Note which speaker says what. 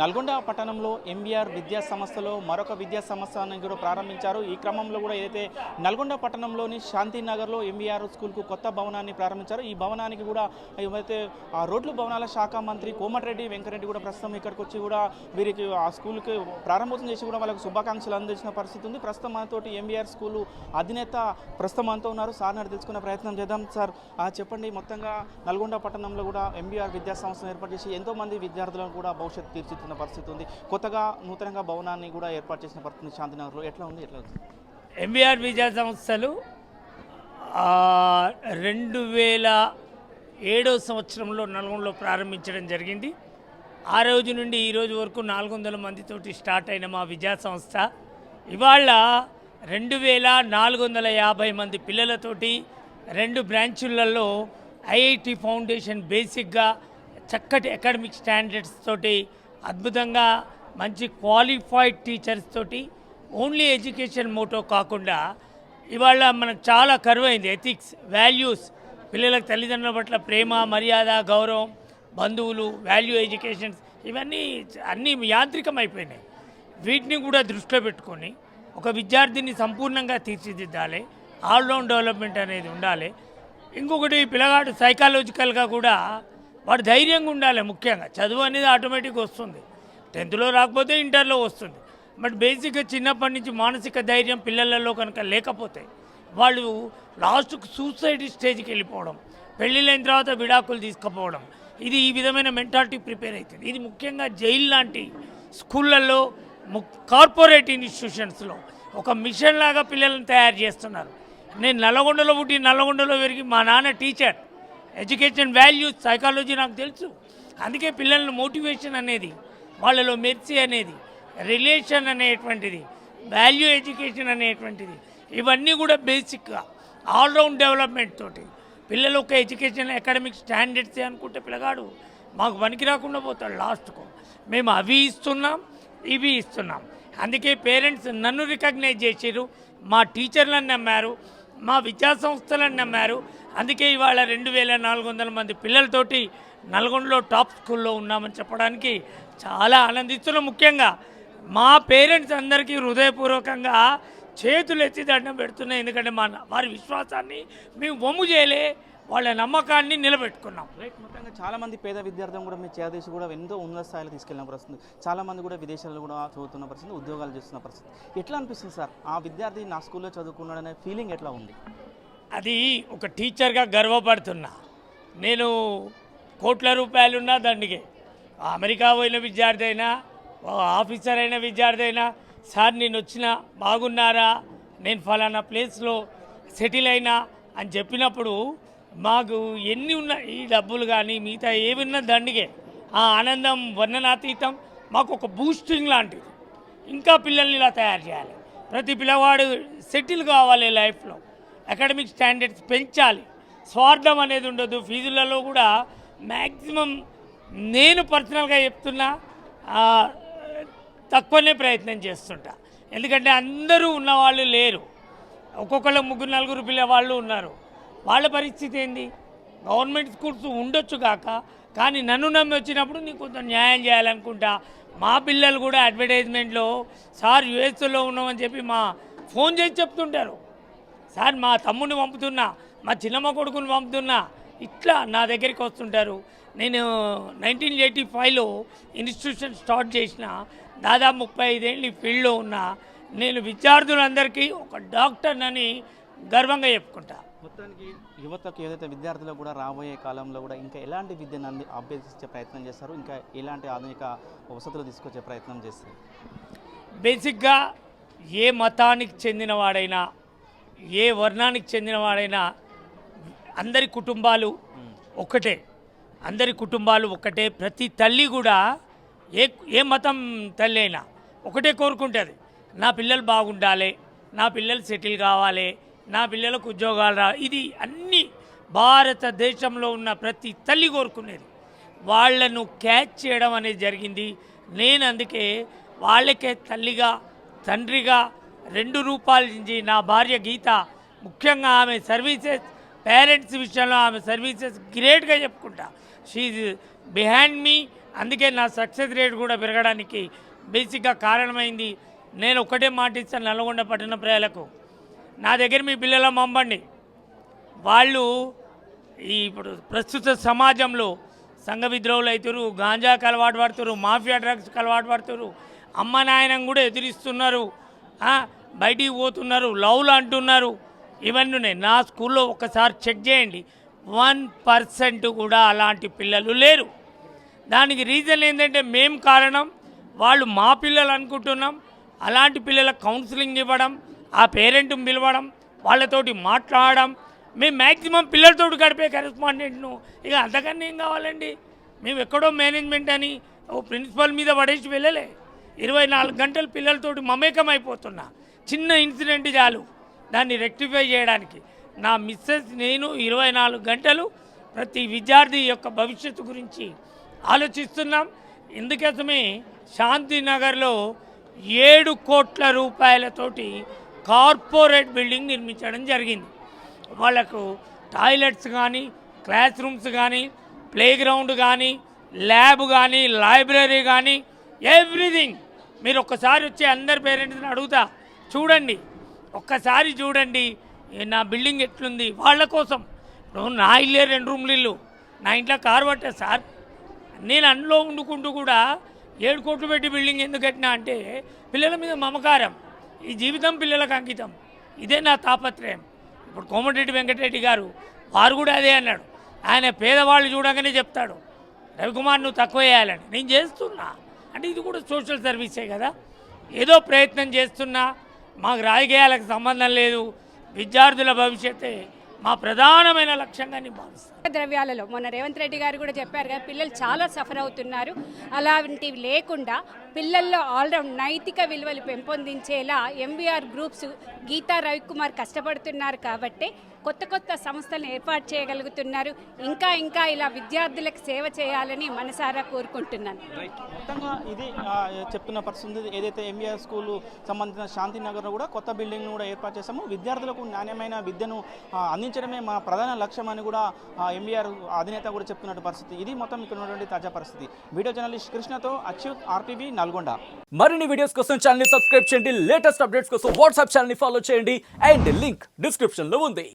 Speaker 1: నల్గొండ పట్టణంలో ఎంబీఆర్ విద్యా సంస్థలో మరొక విద్యా సంస్థను కూడా ప్రారంభించారు. ఈ క్రమంలో కూడా ఏదైతే నల్గొండ పట్టణంలోని శాంతినగర్లో ఎంబీఆర్ స్కూల్కు కొత్త భవనాన్ని ప్రారంభించారు. ఈ భవనానికి కూడా ఏమైతే ఆ రోడ్లు భవనాల శాఖ మంత్రి కోమటిరెడ్డి వెంకరెడ్డి కూడా ప్రస్తుతం ఇక్కడికి వచ్చి కూడా వీరికి ఆ స్కూల్కి ప్రారంభోత్సవం చేసి కూడా వాళ్ళకి శుభాకాంక్షలు అందించిన పరిస్థితి ఉంది. ప్రస్తుతం మనతోటి ఎంబీఆర్ స్కూల్ అధినేత ప్రస్తుతం మనతో ఉన్నారు. సార్ తెలుసుకునే ప్రయత్నం చేద్దాం సార్. చెప్పండి. మొత్తంగా నల్గొండ పట్టణంలో కూడా ఎంబీఆర్ విద్యా సంస్థను ఏర్పాటు చేసి ఎంతోమంది విద్యార్థులను కూడా భవిష్యత్తు తీర్చిదిద్దిన పరిస్థితి ఉంది. కొత్తగా నూతనంగా భవనాన్ని కూడా ఏర్పాటు చేసిన పరిస్థితి ఉంది. శాంతినగర్లో ఎట్లా ఉంది? ఎట్లా ఉంది?
Speaker 2: ఎంబీఆర్ విద్యా సంస్థలు రెండు వేల ఏడో సంవత్సరంలో నల్గొండలో ప్రారంభించడం జరిగింది. ఆ రోజు నుండి ఈ రోజు వరకు నాలుగు వందల మందితోటి స్టార్ట్ అయిన మా విద్యా సంస్థ. ఇవాళ రెండు వేల నాలుగు వందల యాభై మంది పిల్లలతోటి రెండు బ్రాంచులలో ఐఐటి ఫౌండేషన్ బేసిక్గా చక్కటి అకాడమిక్ స్టాండర్డ్స్ తోటి అద్భుతంగా మంచి క్వాలిఫైడ్ టీచర్స్ తోటి ఓన్లీ ఎడ్యుకేషన్ మోటో కాకుండా ఇవాళ మనకు చాలా కరువైంది. ఎథిక్స్ వాల్యూస్ పిల్లలకు తల్లిదండ్రుల పట్ల ప్రేమ మర్యాద గౌరవం బంధువులు వాల్యూ ఎడ్యుకేషన్స్ ఇవన్నీ అన్నీ యాంత్రికమైపోయినాయి. వీటిని కూడా దృష్టిలో పెట్టుకొని ఒక విద్యార్థిని సంపూర్ణంగా తీర్చిదిద్దాలి. ఆల్రౌండ్ డెవలప్మెంట్ అనేది ఉండాలి. ఇంకొకటి పిల్లగాడు సైకాలజికల్గా కూడా వాడు ధైర్యంగా ఉండాలి ముఖ్యంగా. చదువు అనేది ఆటోమేటిక్గా వస్తుంది. టెన్త్లో రాకపోతే ఇంటర్లో వస్తుంది. బట్ బేసిక్గా చిన్నప్పటి నుంచి మానసిక ధైర్యం పిల్లలలో కనుక లేకపోతే వాళ్ళు లాస్ట్కు సూసైడ్ స్టేజ్కి వెళ్ళిపోవడం పెళ్ళిళ్ళైన తర్వాత విడాకులు తీసుకుపోవడం ఇది ఈ విధమైన మెంటాలిటీ ప్రిపేర్ అవుతుంది. ఇది ముఖ్యంగా జైలు లాంటి స్కూళ్ళల్లో కార్పొరేట్ ఇన్స్టిట్యూషన్స్లో ఒక మిషన్ లాగా పిల్లలను తయారు చేస్తున్నారు. నేను నల్లగొండలో పుట్టి నల్లగొండలో పెరిగి మా నాన్న టీచర్ ఎడ్యుకేషన్ వాల్యూస్ సైకాలజీ నాకు తెలుసు. అందుకే పిల్లలను మోటివేషన్ అనేది వాళ్ళలో మెర్సీ అనేది రిలేషన్ అనేటువంటిది వాల్యూ ఎడ్యుకేషన్ అనేటువంటిది ఇవన్నీ కూడా బేసిక్గా ఆల్రౌండ్ డెవలప్మెంట్ తోటి. పిల్లలు ఒక ఎడ్యుకేషన్ అకాడమిక్ స్టాండర్డ్స్ అనుకుంటే పిల్లగాడు మాకు పనికి రాకుండా పోతాడు లాస్ట్కు మేము అవి ఇస్తున్నాం ఇవి ఇస్తున్నాం. అందుకే పేరెంట్స్ నన్ను రికగ్నైజ్ చేసారు మా టీచర్లను నమ్మారు మా విద్యా సంస్థలను నమ్మారు అందుకే ఇవాళ రెండు వేల నాలుగు వందల మంది పిల్లలతోటి నల్గొండలో టాప్ స్కూల్లో ఉన్నామని చెప్పడానికి చాలా ఆనందిస్తున్నాం. ముఖ్యంగా మా పేరెంట్స్ అందరికీ హృదయపూర్వకంగా చేతులు ఎత్తి దండం పెడుతున్నాయి ఎందుకంటే మా వారి విశ్వాసాన్ని మేము వమ్ము చేయలే వాళ్ళ నమ్మకాన్ని నిలబెట్టుకున్నాం.
Speaker 1: రైట్ మొత్తంగా చాలా మంది పేద విద్యార్థులను కూడా మీ చేదేసి కూడా ఎంతో ఉన్నత స్థాయిలో తీసుకెళ్ళిన పరిస్థితి. చాలా మంది కూడా విదేశాల్లో కూడా చదువుతున్న పరిస్థితి ఉద్యోగాలు చేస్తున్న పరిస్థితి. ఎట్లా అనిపిస్తుంది సార్? ఆ విద్యార్థి నా స్కూల్లో చదువుకున్నాడనే ఫీలింగ్ ఎట్లా ఉంది?
Speaker 2: అది ఒక టీచర్గా గర్వపడుతున్నా. నేను కోట్ల రూపాయలున్నా దండిగే అమెరికా పోయిన విద్యార్థి అయినా ఆఫీసర్ అయిన విద్యార్థి అయినా సార్ నేను వచ్చిన బాగున్నారా? నేను ఫలానా ప్లేస్లో సెటిల్ అయినా? అని చెప్పినప్పుడు మాకు ఎన్ని ఉన్న ఈ డబ్బులు కానీ మిగతా ఏవి ఉన్నా దండిగే ఆ ఆనందం వర్ణనాతీతం మాకు ఒక బూస్టింగ్ లాంటిది. ఇంకా పిల్లల్ని ఇలా తయారు చేయాలి. ప్రతి పిల్లవాడు సెటిల్ కావాలి లైఫ్లో. అకాడమిక్ స్టాండర్డ్స్ పెంచాలి. స్వార్థం అనేది ఉండదు. ఫీజులలో కూడా మ్యాక్సిమం నేను పర్సనల్గా చెప్తున్నా తక్కువనే ప్రయత్నం చేస్తుంటా. ఎందుకంటే అందరూ ఉన్నవాళ్ళు లేరు. ఒక్కొక్కళ్ళు ముగ్గురు నలుగురు పిల్లవాళ్ళు ఉన్నారు. వాళ్ళ పరిస్థితి ఏంది? గవర్నమెంట్ స్కూల్స్ ఉండొచ్చు కాక కానీ నన్ను నమ్మి వచ్చినప్పుడు నీకు కొంచెం న్యాయం చేయాలనుకుంటా. మా పిల్లలు కూడా అడ్వర్టైజ్మెంట్లో సార్ యుఎస్లో ఉన్నామని చెప్పి మా ఫోన్ చేసి చెప్తుంటారు. సార్ మా తమ్ముడిని పంపుతున్నా మా చిన్నమ్మ కొడుకుని పంపుతున్నా ఇట్లా నా దగ్గరికి వస్తుంటారు. నేను నైన్టీన్ ఎయిటీ ఫైవ్లో ఇన్స్టిట్యూషన్ స్టార్ట్ చేసిన దాదాపు ముప్పై ఐదేళ్ళు ఈ ఫీల్డ్లో ఉన్నా నేను విద్యార్థులందరికీ ఒక డాక్టర్నని గర్వంగా చెప్పుకుంటా.
Speaker 1: మొత్తానికి యువతకు ఏదైతే విద్యార్థులకు కూడా రాబోయే కాలంలో కూడా ఇంకా ఎలాంటి విద్యను అంది అభ్యసించే ప్రయత్నం చేస్తారు? ఇంకా ఎలాంటి ఆధునిక వసతులు తీసుకొచ్చే ప్రయత్నం చేస్తారు?
Speaker 2: బేసిక్గా ఏ మతానికి చెందినవాడైనా ఏ వర్ణానికి చెందినవాడైనా అందరి కుటుంబాలు ఒక్కటే అందరి కుటుంబాలు ఒక్కటే ప్రతి తల్లి కూడా ఏ ఏ మతం తల్లి అయినా ఒకటే కోరుకుంటుంది. నా పిల్లలు బాగుండాలి నా పిల్లలు సెటిల్ కావాలి నా పిల్లలకు ఉద్యోగాలు రా ఇది అన్ని భారతదేశంలో ఉన్న ప్రతి తల్లి కోరుకునేది. వాళ్ళను క్యాచ్ చేయడం అనేది జరిగింది. నేను అందుకే వాళ్ళకే తల్లిగా తండ్రిగా రెండు రూపాయల నుంచి నా భార్య గీత ముఖ్యంగా ఆమె సర్వీసెస్ పేరెంట్స్ విషయంలో ఆమె సర్వీసెస్ గ్రేట్గా చెప్పుకుంటా. షీఈ్ బిహైండ్ మీ అందుకే నా సక్సెస్ రేట్ కూడా పెరగడానికి బేసిక్గా కారణమైంది. నేను ఒకటే మాట ఇస్తాను నల్గొండ పట్టణ ప్రజలకు. నా దగ్గర మీ పిల్లల పంపండి వాళ్ళు ఈ ఇప్పుడు ప్రస్తుత సమాజంలో సంఘ విద్రోహులు అవుతారు గాంజాకి అలవాటు పడుతురు మాఫియా డ్రగ్స్కి అలవాటు పడుతురు అమ్మ నాయనం కూడా ఎదిరిస్తున్నారు. బయటికి పోతున్నారు లవ్లు అంటున్నారు. ఇవన్నీ ఉన్నాయి నా స్కూల్లో ఒకసారి చెక్ చేయండి. వన్ పర్సెంట్ కూడా అలాంటి పిల్లలు లేరు. దానికి రీజన్ ఏంటంటే మేం కారణం వాళ్ళు మా పిల్లలు అనుకుంటున్నాం. అలాంటి పిల్లల కౌన్సిలింగ్ ఇవ్వడం ఆ పేరెంట్ పిలవడం వాళ్ళతోటి మాట్లాడడం. మేము మ్యాక్సిమం పిల్లలతో గడిపే కరెస్పాండెంట్ను. ఇక అంతకన్నా ఏం కావాలండి? మేము ఎక్కడో మేనేజ్మెంట్ అని ఓ ప్రిన్సిపల్ మీద పడేసి వెళ్ళలే. ఇరవై నాలుగు గంటలు పిల్లలతోటి మమేకం అయిపోతున్నా చిన్న ఇన్సిడెంట్ చాలు. దాన్ని రెక్టిఫై చేయడానికి. నా మిస్సెస్ నేను ఇరవై నాలుగు గంటలు ప్రతి విద్యార్థి యొక్క భవిష్యత్తు గురించి ఆలోచిస్తున్నాం. ఇందుకోసమే శాంతినగర్లో ఏడు కోట్ల రూపాయలతోటి కార్పొరేట్ బిల్డింగ్ నిర్మించడం జరిగింది. వాళ్ళకు టాయిలెట్స్ కానీ క్లాస్ రూమ్స్ కానీ ప్లే గ్రౌండ్ కానీ ల్యాబ్ కానీ లైబ్రరీ కానీ ఎవ్రీథింగ్. మీరు ఒక్కసారి వచ్చి అందరి పేరెంట్స్ని అడుగుతా. చూడండి ఒక్కసారి చూడండి నా బిల్డింగ్ ఎట్లుంది వాళ్ళ కోసం. ఇప్పుడు నా ఇల్లే రెండు రూమ్లు ఇల్లు నా ఇంట్లో కారు పట్టా సార్. నేను అందులో వండుకుంటూ కూడా ఏడు కోట్లు పెట్టి బిల్డింగ్ ఎందుకు కట్టినా అంటే పిల్లల మీద మమకారం ఈ జీవితం పిల్లలకు అంకితం. ఇదే నా తాపత్రయం. ఇప్పుడు కోమటిరెడ్డి వెంకటరెడ్డి గారు వారు కూడా అదే అన్నాడు. ఆయన పేదవాళ్ళు చూడగానే చెప్తాడు రవికుమార్ నువ్వు తక్కువ వేయాలని నేను చేస్తున్నా. అంటే ఇది కూడా సోషల్ సర్వీసే కదా. ఏదో ప్రయత్నం చేస్తున్నా మాకు రాజకీయాలకు సంబంధం లేదు. విద్యార్థుల భవిష్యత్తే మా ప్రధానమైన లక్ష్యంగా నేను
Speaker 3: ద్రవ్యాలలో మొన్న రేవంత్ రెడ్డి గారు కూడా చెప్పారు కదా పిల్లలు చాలా సఫర్ అవుతున్నారు. అలాంటివి లేకుండా పిల్లల్లో ఆల్రౌండ్ నైతిక విలువలు పెంపొందించేలా ఎంవీఆర్ గ్రూప్స్ గీతా రవికుమార్ కష్టపడుతున్నారు కాబట్టి కొత్త కొత్త సంస్థలను ఏర్పాటు చేయగలుగుతున్నారు. ఇంకా ఇంకా ఇలా విద్యార్థులకు సేవ చేయాలని మనసారా కోరుకుంటున్నాను.
Speaker 1: మొత్తంగా ఇది చెప్తున్న పరిస్థితి ఏదైతే ఎంబీఆర్ స్కూల్ సంబంధించిన శాంతినగర్లో కూడా కొత్త బిల్డింగ్ను కూడా ఏర్పాటు చేశాము. విద్యార్థులకు నాణ్యమైన విద్యను అందించడమే మా ప్రధాన లక్ష్యం అని కూడా ఎంబీఆర్ అధినేత కూడా చెప్తున్నట్టు పరిస్థితి. ఇది మొత్తం ఇక్కడ ఉన్నటువంటి తాజా పరిస్థితి. వీడియో జర్నలిస్ట్ కృష్ణతో అచ్యుత్ ఆర్టీవీ నల్గొండ.
Speaker 4: మరిన్ని వీడియోస్ కోసం ఛానల్ని సబ్స్క్రైబ్ చేయండి. లేటెస్ట్ అప్డేట్స్ కోసం వాట్సాప్ ఛానల్ని ఫాలో చేయండి. అండ్ లింక్ డిస్క్రిప్షన్లో ఉంది.